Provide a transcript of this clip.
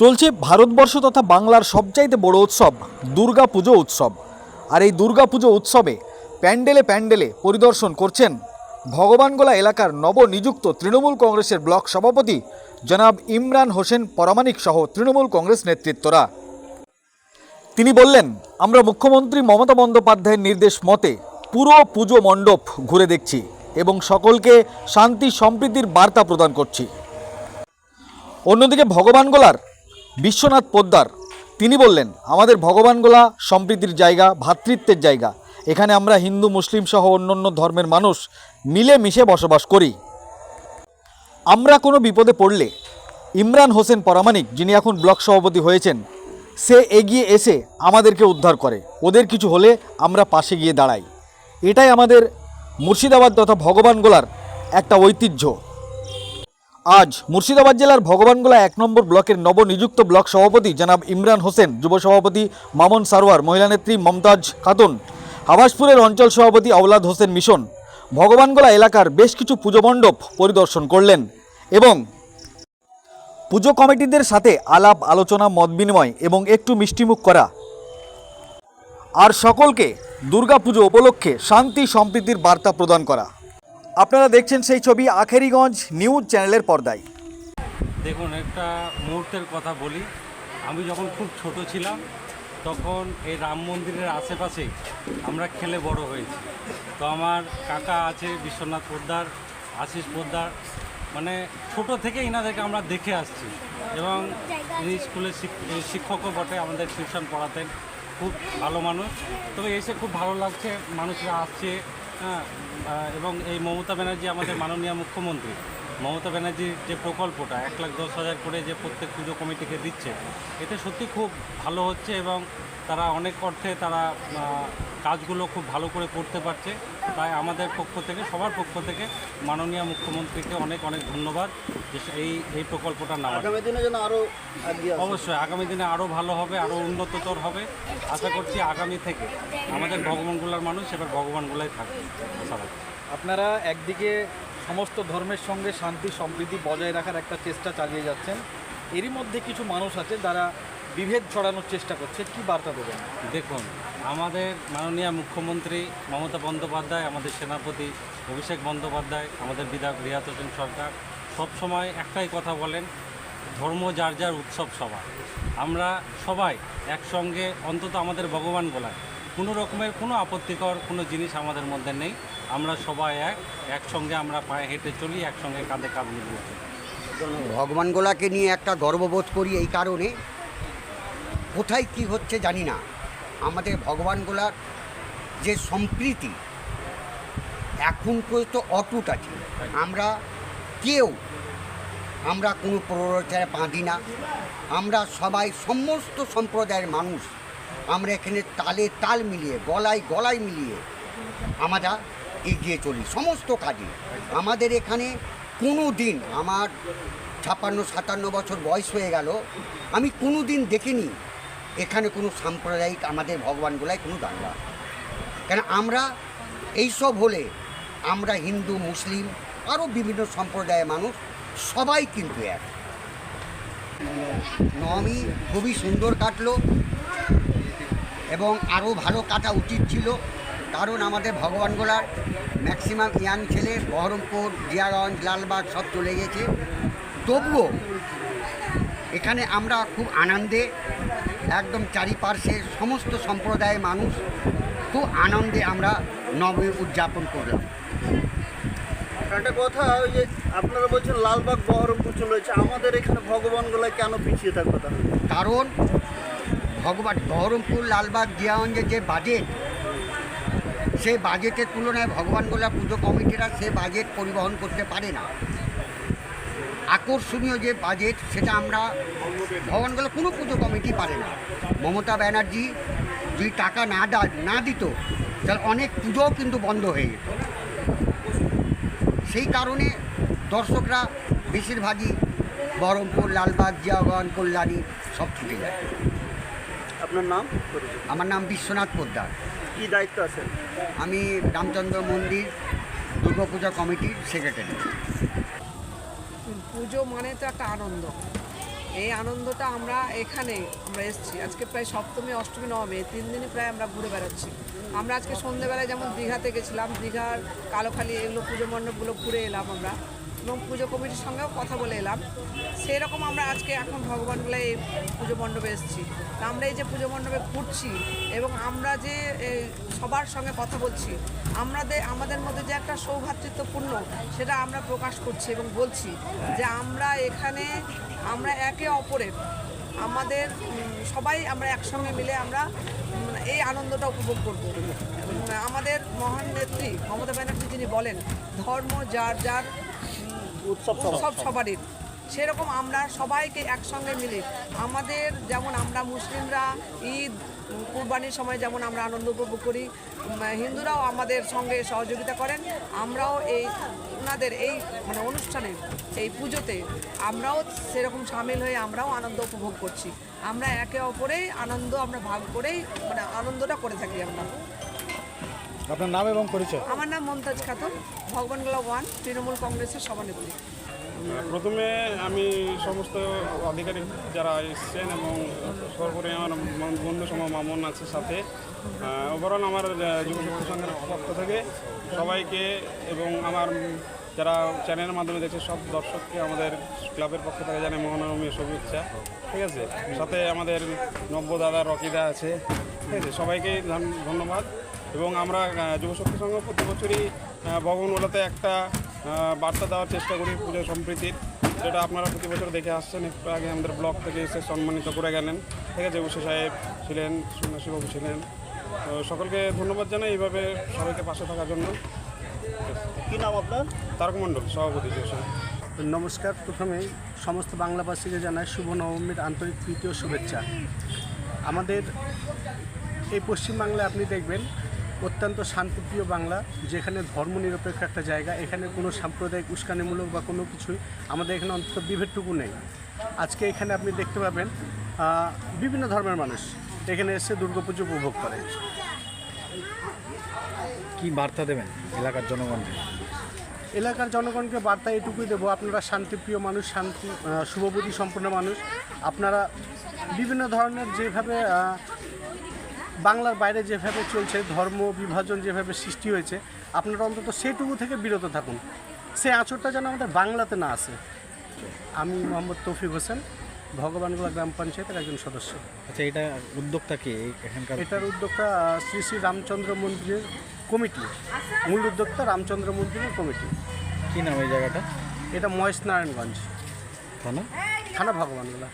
চলছে ভারতবর্ষ তথা বাংলার সবচাইতে বড় উৎসব দুর্গা পুজো উৎসব। আর এই দুর্গা পুজো উৎসবে প্যান্ডেলে প্যান্ডেলে পরিদর্শন করছেন ভগবানগোলা এলাকার নবনিযুক্ত তৃণমূল কংগ্রেসের ব্লক সভাপতি জনাব ইমরান হোসেন পরামানিক সহ তৃণমূল কংগ্রেস নেতৃত্বরা। তিনি বললেন, আমরা মুখ্যমন্ত্রী মমতা বন্দ্যোপাধ্যায়ের নির্দেশ মতে পুরো পুজো মণ্ডপ ঘুরে দেখছি এবং সকলকে শান্তি, সম্প্রীতির বার্তা প্রদান করছি। অন্যদিকে ভগবানগোলার বিশ্বনাথ পোদ্দার। তিনি বললেন, আমাদের ভগবানগোলা সম্প্রীতির জায়গা ভ্রাতৃত্বের জায়গা। এখানে আমরা হিন্দু, মুসলিম সহ অন্যান্য ধর্মের মানুষ মিলে মিশে বসবাস করি। আমরা কোনো বিপদে পড়লে ইমরান হোসেন পরামানিক যিনি এখন ব্লক সভাপতি হয়েছেন, সে এগিয়ে এসে আমাদেরকে উদ্ধার করে। ওদের কিছু হলে আমরা পাশে গিয়ে দাঁড়াই। এটাই আমাদের মুর্শিদাবাদ তথা ভগবানগোলার একটা ঐতিহ্য। আজ মুর্শিদাবাদ জেলার ভগবানগোলা এক নম্বর ব্লকের নবনিযুক্ত ব্লক সভাপতি জনাব ইমরান হোসেন, যুব সভাপতি মামুন সারোয়ার, মহিলা নেত্রী মমতাজ খাতুন আবাসপুরের অঞ্চল সভাপতি আওলাদ হোসেন মিশন, ভগবানগোলা এলাকার বেশ কিছু পুজো মণ্ডপ পরিদর্শন করলেন এবং পুজো কমিটিদের সাথে আলাপ, আলোচনা, মত বিনিময় এবং একটু মিষ্টিমুখ করা। আর সকলকে দুর্গাপুজো উপলক্ষে শান্তি সম্প্রীতির বার্তা প্রদান করা। আপনারা দেখছেন সেই ছবি আখেরিগঞ্জ নিউজ চ্যানেলের পর্দায়। দেখুন, একটা মুহূর্তের কথা বলি। আমি যখন খুব ছোট ছিলাম, তখন এই রাম মন্দিরের আশেপাশে আমরা খেলে বড় হয়েছি। তো আমার কাকা আছে, বিশ্বনাথ পোদ্দার, আশিস পোদ্দার মানে ছোট থেকে ইনাদেরকে আমরা দেখে আসছি এবং ইনি স্কুলের শিক্ষকও বটে, আমাদের টিউশন পড়াতেন। খুব ভালো মানুষ। তবে এসে খুব ভালো লাগছে, মানুষরা আসছে এবং এই মমতা ব্যানার্জি আমাদের মাননীয় মুখ্যমন্ত্রী। মমতা ব্যানার্জির যে প্রকল্পটা, এক লাখ দশ হাজার করে যে প্রত্যেক পুজো কমিটিকে দিচ্ছে, এতে সত্যি খুব ভালো হচ্ছে এবং তারা অনেক অর্থে তারা কাজগুলো খুব ভালো করে করতে পারছে। তাই আমাদের পক্ষ থেকে সবার পক্ষ থেকে মাননীয় মুখ্যমন্ত্রীকে অনেক অনেক ধন্যবাদ যে এই এই প্রকল্পটা নেওয়ার। আগামী দিনে যেন আরও অবশ্যই আগামী দিনে আরও ভালো হবে আরও উন্নততর হবে। আশা করছি আগামী থেকে আমাদের ভগবানগুলার মানুষ এবার ভগবানগুলাই থাকবে। আশা আপনারা একদিকে সমস্ত ধর্মের সঙ্গে শান্তি সম্প্রীতি বজায় রাখার একটা চেষ্টা চালিয়ে যাচ্ছেন এরই মধ্যে কিছু মানুষ আছে যারা বিভেদ ছড়ানোর চেষ্টা করছে কি বার্তা দেবেন? দেখুন আমাদের মাননীয় মুখ্যমন্ত্রী মমতা বন্দ্যোপাধ্যায় আমাদের সেনাপতি অভিষেক বন্দ্যোপাধ্যায় আমাদের বিধায়ক রিয়াত হোসেন সরকার সবসময় একটাই কথা বলেন ধর্ম যার যার উৎসব সভা আমরা সবাই একসঙ্গে অন্তত আমাদের ভগবান বলায় কোনো রকমের কোনো আপত্তিকর কোনো জিনিস আমাদের মধ্যে নেই। আমরা সবাই এক একসঙ্গে আমরা পায়ে হেঁটে চলি একসঙ্গে কাঁধে কাঁধ মিলিয়ে ভগবান গোলাকে নিয়ে একটা গর্ববোধ করি এই কারণে। কোথায় কি হচ্ছে জানি না। আমাদের ভগবানগোলার যে সম্প্রীতি, এখন পর্যন্ত অটুট আছে। আমরা কেউ, আমরা কোনো প্ররোচনায় বাঁধি না। আমরা সবাই সমস্ত সম্প্রদায়ের মানুষ। আমরা এখানে তালে তাল মিলিয়ে, গলায় গলায় মিলিয়ে আমরা এগিয়ে চলি, সমস্ত কাজে। আমাদের এখানে কোনো দিন, আমার ছাপ্পান্ন সাতান্ন বছর বয়স হয়ে গেল, আমি কোনো দিন দেখিনি এখানে কোনো সাম্প্রদায়িক আমাদের ভগবানগুলাই কোনো দাঙ্গা কেন আমরা এইসব হলে আমরা হিন্দু, মুসলিম, আরও বিভিন্ন সম্প্রদায়ের মানুষ সবাই কিন্তু এক। নবমী খুবই সুন্দর কাটলো এবং আরও ভালো কাটা উচিত ছিল, কারণ আমাদের ভগবানগোলার ম্যাক্সিমাম ইয়াং ছেলে বহরমপুর, জিয়াগঞ্জ, লালবাগ সব চলে গেছে। তবুও এখানে আমরা খুব আনন্দে একদম চারিপার্শ্বের সমস্ত সম্প্রদায়ের মানুষ খুব আনন্দে আমরা নবমী উদযাপন করলাম। একটা কথা ওই যে আপনারা বলছেন লালবাগ বহরমপুর চলে যাচ্ছে আমাদের এখানে ভগবানগুলো কেন পিছিয়ে থাকবে তাহলে? কারণ ভগবান বহরমপুর লালবাগ জিয়াগঞ্জের যে বাজেট সেই বাজেটের তুলনায় ভগবানগোলা পুজো কমিটিরা সে বাজেট পরিবহন করতে পারে না। আকর্ষণীয় যে বাজেট সেটা আমরা ভগবানগোলা কোনো পুজো কমিটি পারে না। মমতা ব্যানার্জি যদি টাকা না দা না দিত তাহলে অনেক পুজোও কিন্তু বন্ধ হয়ে যেত। সেই কারণে দর্শকরা বেশিরভাগই বহরমপুর লালবাগ জিয়াগঞ্জ কল্যাণী সব ছুটে যায়। আপনার নাম? আমার নাম বিশ্বনাথ পোদ্দার। কি দায়িত্ব আছে আমি রামচন্দ্র মন্দির দুর্গাপূজা কমিটির সেক্রেটারি পুজো মানে তো একটা আনন্দ। এই আনন্দটা আমরা এখানে আমরা এসেছি। আজকে প্রায় সপ্তমী, অষ্টমী, নবমী তিন দিনই প্রায় আমরা ঘুরে বেড়াচ্ছি। আমরা আজকে সন্ধ্যেবেলায় যেমন দীঘাতে গেছিলাম, দীঘার কালোখালি, এগুলো পুজো মণ্ডপগুলো ঘুরে এলাম আমরা। এবং পুজো কমিটির সঙ্গেও কথা বলে এলাম। সেরকম আমরা আজকে এখন ভগবানগুলো এই পুজো মণ্ডপে এসেছি। আমরা এই যে পুজো মণ্ডপে ঘুরছি এবং আমরা যে সবার সঙ্গে কথা বলছি, আমাদের আমাদের মধ্যে যে একটা সৌভ্রাতৃত্বপূর্ণ সেটা আমরা প্রকাশ করছি এবং বলছি যে আমরা এখানে, আমরা একে অপরের, আমাদের সবাই আমরা একসঙ্গে মিলে আমরা এই আনন্দটা উপভোগ করব। আমাদের মহান নেত্রী মমতা ব্যানার্জি যিনি বলেন, ধর্ম যার যার উৎসব সবারই। সেরকম আমরা সবাইকে একসঙ্গে মিলে, আমাদের যেমন আমরা মুসলিমরা ঈদ, কুরবানির সময় যেমন আমরা আনন্দ উপভোগ করি হিন্দুরাও আমাদের সঙ্গে সহযোগিতা করেন, আমরাও এই ওনাদের এই মানে অনুষ্ঠানে, এই পুজোতে আমরাও সেরকম সামিল হয়ে আমরাও আনন্দ উপভোগ করছি। আমরা একে অপরেই আনন্দ আমরা ভাগ করেই মানে আনন্দটা করে থাকি আমরা। আপনার নাম এবং পরিচয়? আমার নাম মমতাজ খাতুন ভগবানগোলা ওয়ান তৃণমূল কংগ্রেসের সভানেত্রী। প্রথমে আমি সমস্ত আধিকারিক যারা এসছেন এবং সর্বোপরি আমার বন্ধু সম মামন আছে সাথে ওভারঅল আমার যুব শক্তি সংঘের পক্ষ থেকে সবাইকে এবং আমার যারা চ্যানেলের মাধ্যমে দেখছে সব দর্শককে আমাদের ক্লাবের পক্ষ থেকে জানে মহানবমী শুভেচ্ছা ঠিক আছে? সাথে আমাদের নব্য দাদা রকিদা আছে ঠিক আছে? সবাইকে ধন- ধন্যবাদ। এবং আমরা আহ, যুব শক্তি সংঘ প্রতি বছরই ভবনগুলোতে একটা বার্তা দেওয়ার চেষ্টা করি পুজো সম্প্রীতির যেটা আপনারা প্রতি বছর দেখে আসছেন। একটু আগে আমাদের ব্লক থেকে এসে সম্মানিত করে গেলেন। ঠিক আছে উষা সাহেব ছিলেন সন্ন্যাসীবাবু ছিলেন। তো সকলকে ধন্যবাদ জানাই এইভাবে সবাইকে পাশে থাকার জন্য। কী নাম আপনার? তারক মণ্ডল সভাপতি। নমস্কার প্রথমেই সমস্ত বাংলাভাষীকে জানাই শুভ নবমীর আন্তরিক তৃতীয় শুভেচ্ছা। আমাদের এই পশ্চিমবাংলায় আপনি দেখবেন অত্যন্ত শান্তিপ্রিয় বাংলা যেখানে ধর্মনিরপেক্ষ একটা জায়গা এখানে কোনো সাম্প্রদায়িক উস্কানিমূলক বা কোনো কিছুই আমাদের এখানে অন্তত বিভেদটুকু নেই। আজকে এখানে আপনি দেখতে পাবেন বিভিন্ন ধর্মের মানুষ এখানে এসে দুর্গাপুজো উপভোগ করে। কি বার্তা দেবেন এলাকার জনগণকে? এলাকার জনগণকে বার্তা এটুকুই দেবো আপনারা শান্তিপ্রিয় মানুষ শান্তি শুভবুদ্ধি সম্পন্ন মানুষ আপনারা বিভিন্ন ধরনের যেভাবে বাংলার বাইরে যেভাবে চলছে ধর্ম বিভাজন যেভাবে সৃষ্টি হয়েছে আপনারা অন্তত সেটুকু থেকে বিরত থাকুন। সেই আঁচড়টা যেন আমাদের বাংলাতে না আসে। আমি মোহাম্মদ তৌফিক হোসেন ভগবানগোলা গ্রাম পঞ্চায়েতের একজন সদস্য। আচ্ছা এটা উদ্যোক্তা কে এখানকার? এটার উদ্যোক্তা শ্রী শ্রী রামচন্দ্র মন্দিরের কমিটি। মূল উদ্যোক্তা রামচন্দ্র মন্দিরের কমিটি। কি নাম এই জায়গাটা? এটা মহেশ নারায়ণগঞ্জ। থানা? থানা ভগবানগোলা।